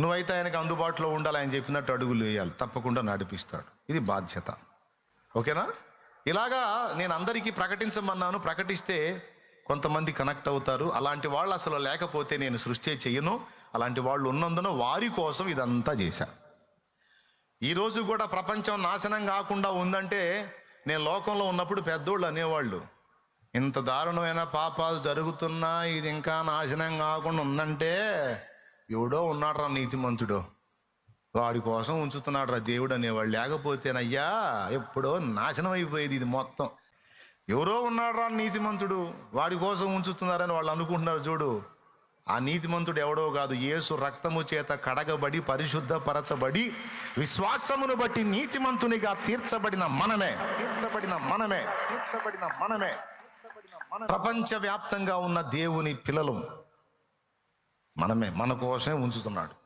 నువ్వైతే ఆయనకు అందుబాటులో ఉండాలి ఆయన చెప్పినట్టు అడుగులు వేయాలి. తప్పకుండా నడిపిస్తాడు. ఇది బాధ్యత. ఓకేనా? ఇలాగా నేను అందరికీ ప్రకటించమన్నాను. ప్రకటిస్తే కొంతమంది కనెక్ట్ అవుతారు. అలాంటి వాళ్ళు అసలు లేకపోతే నేను సృష్టి చెయ్యను అలాంటి వాళ్ళు ఉన్నందున వారి కోసం ఇదంతా చేశా. ఈరోజు కూడా ప్రపంచం నాశనం కాకుండా ఉందంటే నేను లోకంలో ఉన్నప్పుడు పెద్దోళ్ళు అనేవాళ్ళు ఇంత దారుణమైన పాపాలు జరుగుతున్నా ఇది ఇంకా నాశనం కాకుండా ఉందంటే ఎవడో ఉన్నాడ్రా నీతిమంతుడో. వాడి కోసం ఉంచుతున్నాడ్రా దేవుడు అనేవాడు. లేకపోతేనయ్యా ఎప్పుడో నాశనం అయిపోయేది ఇది మొత్తం. ఎవరో ఉన్నాడ్రా నీతిమంతుడు. వాడి కోసం ఉంచుతున్నారని వాళ్ళు అనుకుంటున్నారు చూడు. ఆ నీతిమంతుడు ఎవడో కాదు. యేసు రక్తము చేత కడగబడి పరిశుద్ధపరచబడి విశ్వాసమును బట్టి నీతిమంతునిగా తీర్చబడిన మనమే. తీర్చబడిన మనమే. తీర్చబడిన మనమే. ప్రపంచవ్యాప్తంగా ఉన్న దేవుని పిల్లలు. మనమే మన కోసమే ఉంచుతున్నాడు.